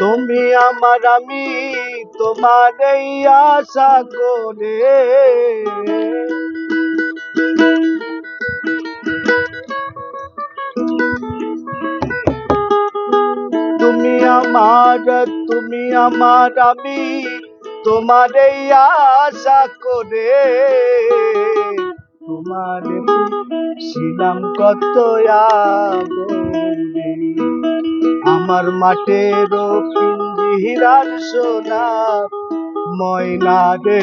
তুমি আমার, আমি তোমার এই আশা করে তুমি আমার তুমি আমার, আমি তোমার এই আশা করে তোমার ছিলাম কত। আমার মাঠের পিঞ্জিরার সোনা ময়না রে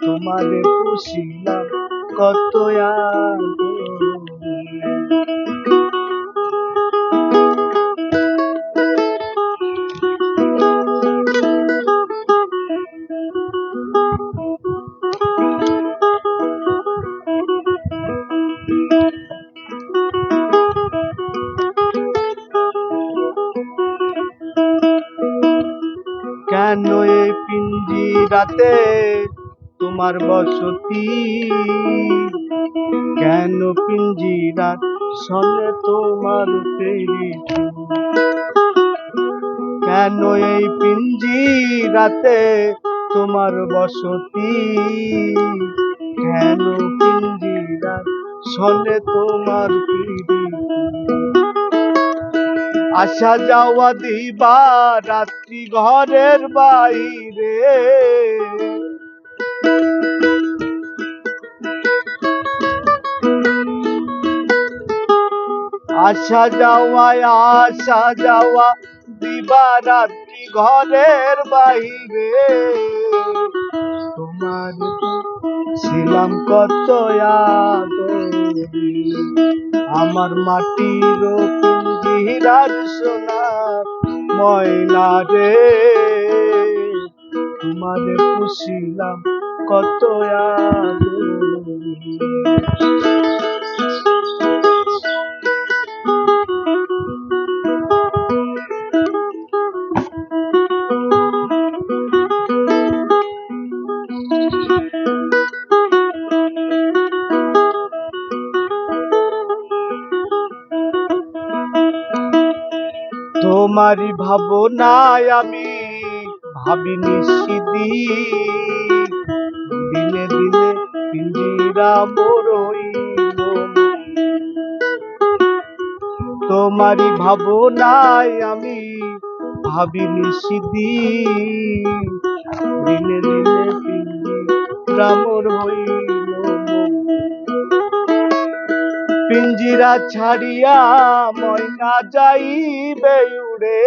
তোমারে পুষিলাম কত আদরে। পিঞ্জিরাতে তোমার বসতি। কেন পিঞ্জিরা সনে তোমার কেন এই পিঞ্জি পিঞ্জিরাতে তোমার বসতি? কেন পিঞ্জিরা সনে তোমার পিড়ি আসা যাওয়া দিবা রাত্রি ঘরের বাইরে। আসা যাওয়া আসা যাওয়া দিবা রাত্রি ঘরের বাইরে। তোমার ছিলাম কত আমার মাটির পিঞ্জিরার সোনা ময়না রে তোমারে পুষিলাম কত আদরে। তোমারই ভাবনায় আমি ভাবিনি সিদি দিনে দিনে পিঞ্জিরা বড়ই তোমারই ভাবনায় আমি ভাবিনি সিদি দিনে দিনে পিঞ্জিরা মোর পিঞ্জিরা ছাড়িয়া ময়না যাইবে উড়ে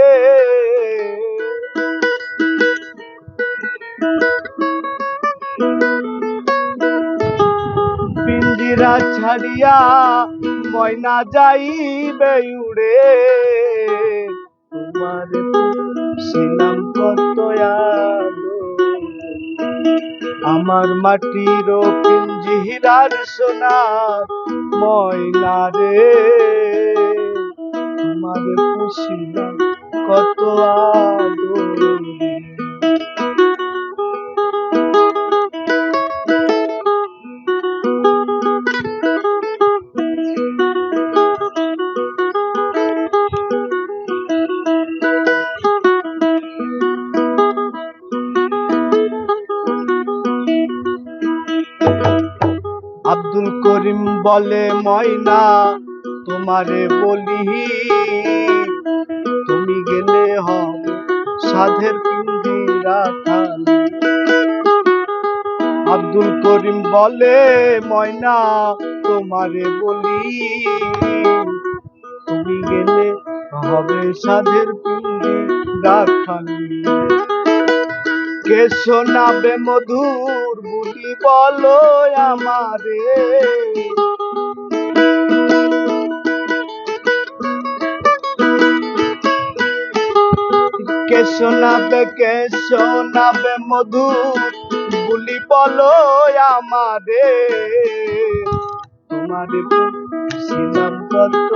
পিঞ্জিরা ছাড়িয়া ময়না যাইবে উড়ে। তোমার সিনাম কত আমার মাটির পিঞ্জিরার সোনা ময়না রে। তোমার পুষিলাম কত আব্দুল করিম বলে ময়না তোমারে বলি সাধের পিঞ্জিরা খালি। আব্দুল করিম বলে, ময়না, তোমারে বলি, তুমি গেলে হবে সাধের পিঞ্জিরা খালি। কে শোনাবে মধুর বুলি বলো আমারে কে শোনাবে কে শোনাবে মধুর বুলি বলো আমারে। তোমারে ছিলাম কত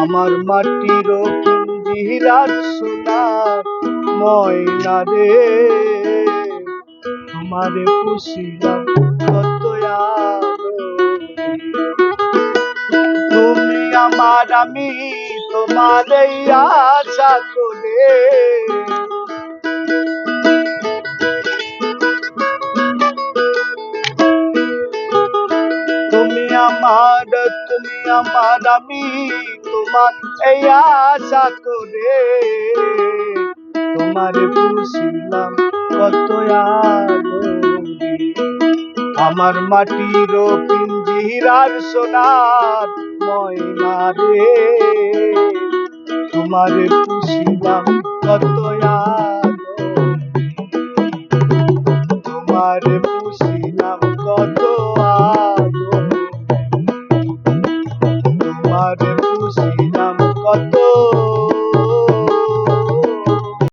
আমার মাটির পিঞ্জিরার সোনার ময়না রে। তোমারে পুষিলাম কত তুমি আমার আমি তোমার এই আশা করে তুমি আমার তুমি আমার, আমি তোমার এই আশা করে তোমার পুষিলাম কত। আমার মাটির পিঞ্জিরার সোনার ময়না রে। তোমার পুষিলাম কত